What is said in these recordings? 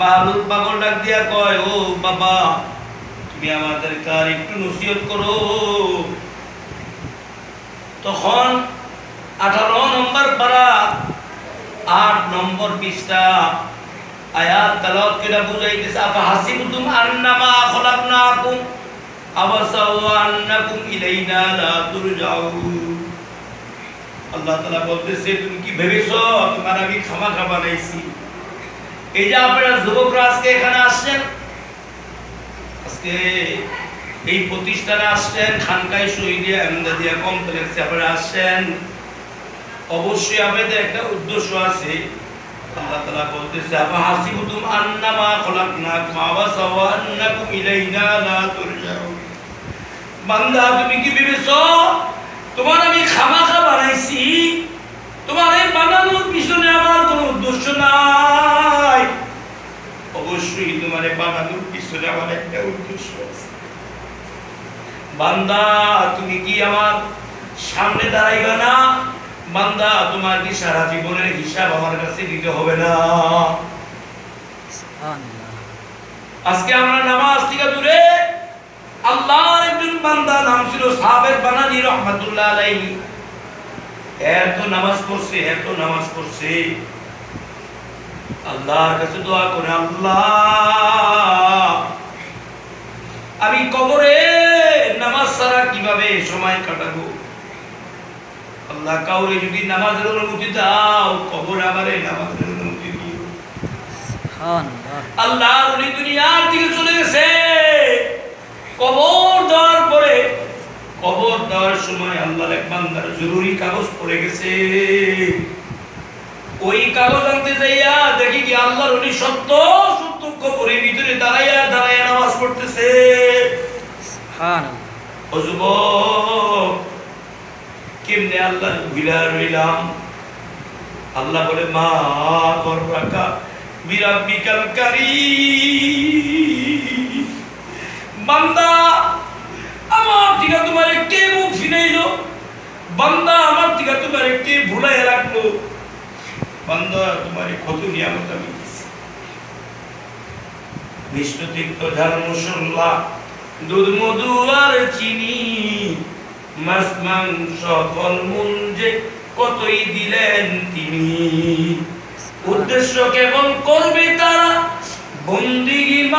বালুর পাগল ডাক দিয়া কয়, ও বাবা, তুমি আমাদের কার একটু নসিহত করো। তখন আঠারো নম্বর পারা, আট নম্বর পৃষ্ঠা, আয়াত করে বুঝাইতেছে, আফা হাসিবতুম আন্নামা খলাকনাকুম, আবাসা ওয়া আন্নাকুম ইলাইনা লা আল্লাহ তাআলা বলতেছে, তুমি কি ভেবেছো? তোমার আমি ক্ষমা খাবা বানাইছি। এই যে আপনারা যুবকরা আজকে এখানে আসছেন, আজকে এই প্রতিষ্ঠানে আসছেন শহীদিয়া আহমদাদিয়া কমপ্লেক্সে আপনারা আসছেন। অবশ্যই আপনাদের একটা উদ্দেশ্য আছে। তোমার আমি বানাইছি, তোমার এই বানানোর পিছনে আমার কোনো উদ্দেশ্য নাই। অবশ্যই তোমার বানানোর পিছনে আমার একটা উদ্দেশ্য আছে। বান্দা তুমি কি আমার সামনে দাঁড়াইবে না? বান্দা তোমার কি সারা জীবনের হিসাব আমার কাছে দিতে হবে না? আজকে আমরা নামাজ থেকে দূরে আল্লাহর একজন বান্দা নাম ছিল সাবের বানানি রহমাতুল্লাহ আলাইহি। এত নামাজ পড়ছে এত নামাজ পড়ছে। আল্লাহর কাছে দোয়া করে আল্লাহ। আমি কবরে নামাজ ছাড়া কীভাবে সময় কাটাবো? আল্লাহ কাউরে যদি নামাজের অনুমতি দাও কবরে আমারে নামাজের অনুমতি দিও। আল্লাহ উনি দুনিয়ার দিকে চলে গেছে। কবর দেওয়ার পরে কবর দেওয়ার সময় আল্লাহর এক বান্দার জরুরি কাগজ পড়ে গেছে। ওই কাগজ আনতে যাইয়া দেখি আল্লাহর উনি সত্য সত্য কবরের ভিতরে দাঁড়াইয়া দাঁড়াইয়া নামাজ পড়তেছে। কেমনে আল্লাহ ভুলা রইলাম? আল্লাহ বলে মা গর্বাকা বিরাব্বিকাল কারি বান্দা আমার থেকে তোমার কে মুখ ফিরাইলো বান্দা আমার থেকে তোমার কে ভুলাই রাখল বিষ্ণু তীর্থ ধর্ম মশলা দুধ মধু আর চিনি, মাছ, মাংস যে কতই দিলেন তিনি। উদ্দেশ্য কেবল করবে তারা, বন্দিগি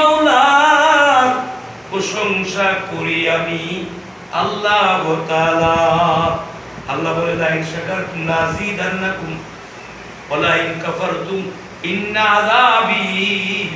প্রশংসা করি আমি আল্লাহ তাআলা। আল্লাহ বলে লাইন শাকারতুম وَلَئِنْ كَفَرْتُمْ إِنَّ عَذَابِي